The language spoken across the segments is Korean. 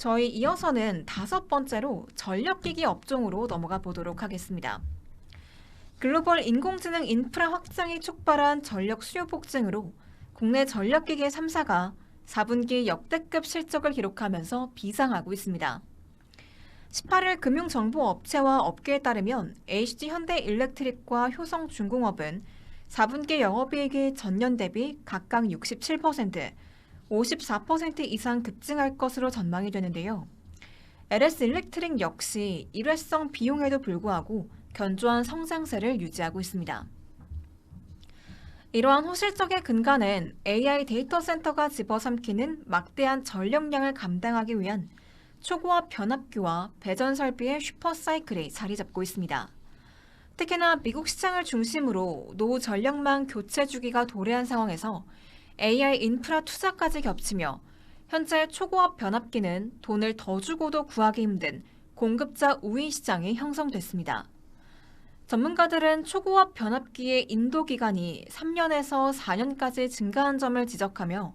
저희 이어서는 다섯 번째로 전력기기 업종으로 넘어가 보도록 하겠습니다. 글로벌 인공지능 인프라 확장이 촉발한 전력 수요 폭증으로 국내 전력기계 3사가 4분기 역대급 실적을 기록하면서 비상하고 있습니다. 18일 금융정보업체와 업계에 따르면 HD 현대 일렉트릭과 효성중공업은 4분기 영업이익이 전년 대비 각각 67%, 54% 이상 급증할 것으로 전망이 되는데요. LS 일렉트릭 역시 일회성 비용에도 불구하고 견조한 성장세를 유지하고 있습니다. 이러한 호실적의 근간은 AI 데이터 센터가 집어삼키는 막대한 전력량을 감당하기 위한 초고압 변압기와 배전 설비의 슈퍼 사이클이 자리 잡고 있습니다. 특히나 미국 시장을 중심으로 노후 전력망 교체 주기가 도래한 상황에서 AI 인프라 투자까지 겹치며 현재 초고압 변압기는 돈을 더 주고도 구하기 힘든 공급자 우위 시장이 형성됐습니다. 전문가들은 초고압 변압기의 인도 기간이 3년에서 4년까지 증가한 점을 지적하며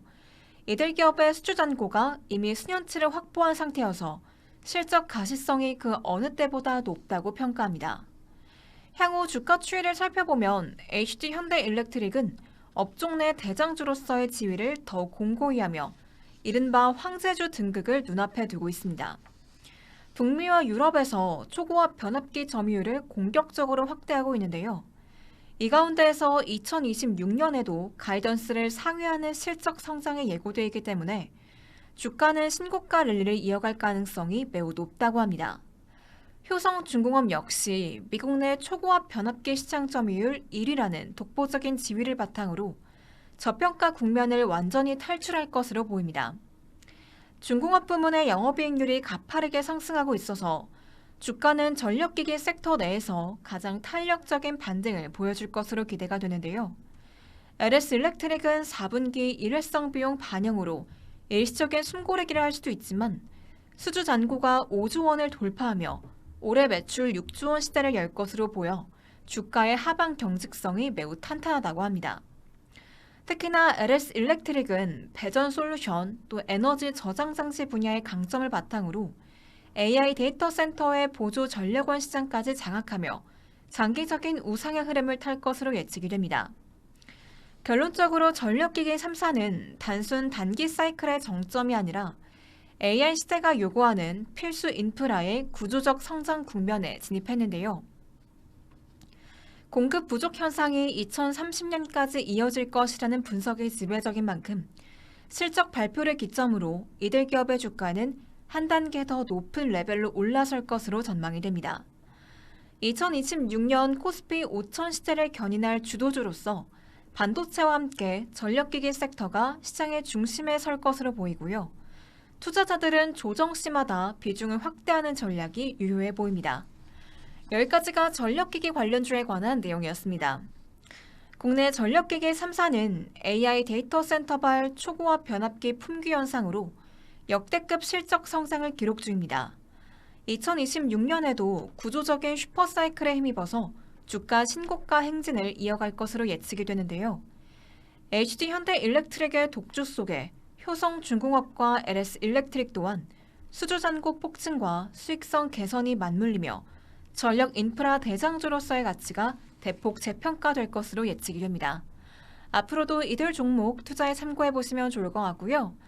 이들 기업의 수주 잔고가 이미 수년치를 확보한 상태여서 실적 가시성이 그 어느 때보다 높다고 평가합니다. 향후 주가 추이를 살펴보면 HD 현대 일렉트릭은 업종 내 대장주로서의 지위를 더욱 공고히 하며 이른바 황제주 등극을 눈앞에 두고 있습니다. 북미와 유럽에서 초고압 변압기 점유율을 공격적으로 확대하고 있는데요. 이 가운데에서 2026년에도 가이던스를 상회하는 실적 성장이 예고되어 있기 때문에 주가는 신고가 랠리를 이어갈 가능성이 매우 높다고 합니다. 효성 중공업 역시 미국 내 초고압 변압기 시장 점유율 1위라는 독보적인 지위를 바탕으로 저평가 국면을 완전히 탈출할 것으로 보입니다. 중공업 부문의 영업이익률이 가파르게 상승하고 있어서 주가는 전력기기 섹터 내에서 가장 탄력적인 반등을 보여줄 것으로 기대가 되는데요. LS 일렉트릭은 4분기 일회성 비용 반영으로 일시적인 숨고르기를 할 수도 있지만 수주 잔고가 5조 원을 돌파하며 올해 매출 6조 원 시대를 열 것으로 보여 주가의 하방 경직성이 매우 탄탄하다고 합니다. 특히나 LS 일렉트릭은 배전 솔루션 또 에너지 저장 장치 분야의 강점을 바탕으로 AI 데이터 센터의 보조 전력원 시장까지 장악하며 장기적인 우상의 흐름을 탈 것으로 예측이 됩니다. 결론적으로 전력기기 3사는 단순 단기 사이클의 정점이 아니라 AI 시대가 요구하는 필수 인프라의 구조적 성장 국면에 진입했는데요. 공급 부족 현상이 2030년까지 이어질 것이라는 분석이 지배적인 만큼 실적 발표를 기점으로 이들 기업의 주가는 한 단계 더 높은 레벨로 올라설 것으로 전망이 됩니다. 2026년 코스피 5천 시대를 견인할 주도주로서 반도체와 함께 전력기기 섹터가 시장의 중심에 설 것으로 보이고요. 투자자들은 조정 시마다 비중을 확대하는 전략이 유효해 보입니다. 여기까지가 전력기기 관련주에 관한 내용이었습니다. 국내 전력기기 3사는 AI 데이터 센터발 초고압 변압기 품귀 현상으로 역대급 실적 성장을 기록 중입니다. 2026년에도 구조적인 슈퍼사이클에 힘입어서 주가 신고가 행진을 이어갈 것으로 예측이 되는데요. HD 현대 일렉트릭의 독주 속에 효성중공업과 LS 일렉트릭 또한 수주 잔고 폭증과 수익성 개선이 맞물리며 전력 인프라 대장주로서의 가치가 대폭 재평가될 것으로 예측이 됩니다. 앞으로도 이들 종목 투자에 참고해 보시면 좋을 것 같고요.